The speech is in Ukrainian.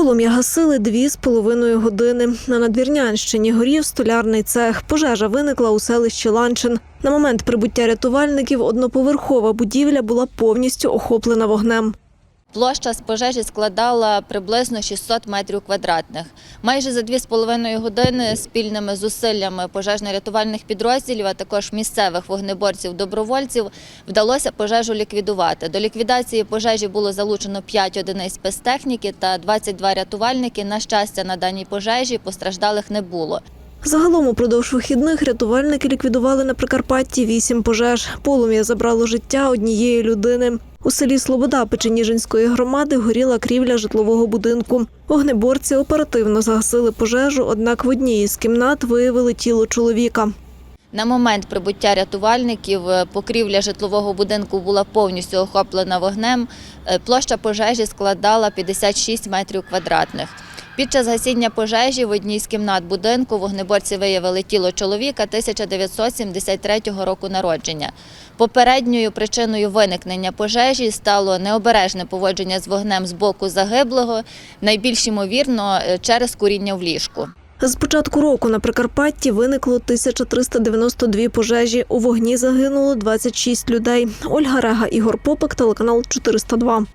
Полум'я гасили дві з половиною години. На надвірнянщині горів столярний цех. Пожежа виникла у селищі Ланчин. На момент прибуття рятувальників одноповерхова будівля була повністю охоплена вогнем. Площа з пожежі складала приблизно 600 метрів квадратних. Майже за 2,5 години спільними зусиллями пожежно-рятувальних підрозділів, а також місцевих вогнеборців-добровольців вдалося пожежу ліквідувати. До ліквідації пожежі було залучено 5 одиниць спецтехніки та 22 рятувальники. На щастя, на даній пожежі постраждалих не було. Загалом упродовж вихідних рятувальники ліквідували на Прикарпатті вісім пожеж. Полум'я забрало життя однієї людини. У селі Слобода Печеніжинської громади горіла крівля житлового будинку. Вогнеборці оперативно загасили пожежу, однак в одній із кімнат виявили тіло чоловіка. На момент прибуття рятувальників е, покрівля житлового будинку була повністю охоплена вогнем. Е, Площа пожежі складала 56 метрів квадратних. Під час гасіння пожежі в одній з кімнат будинку вогнеборці виявили тіло чоловіка 1973 року народження. Попередньою причиною виникнення пожежі стало необережне поводження з вогнем з боку загиблого, найбільш ймовірно е, через куріння в ліжку. З початку року на Прикарпатті виникло 1392 пожежі. У вогні загинуло 26 людей. Ольга Рега, Ігор Попик, телеканал 402.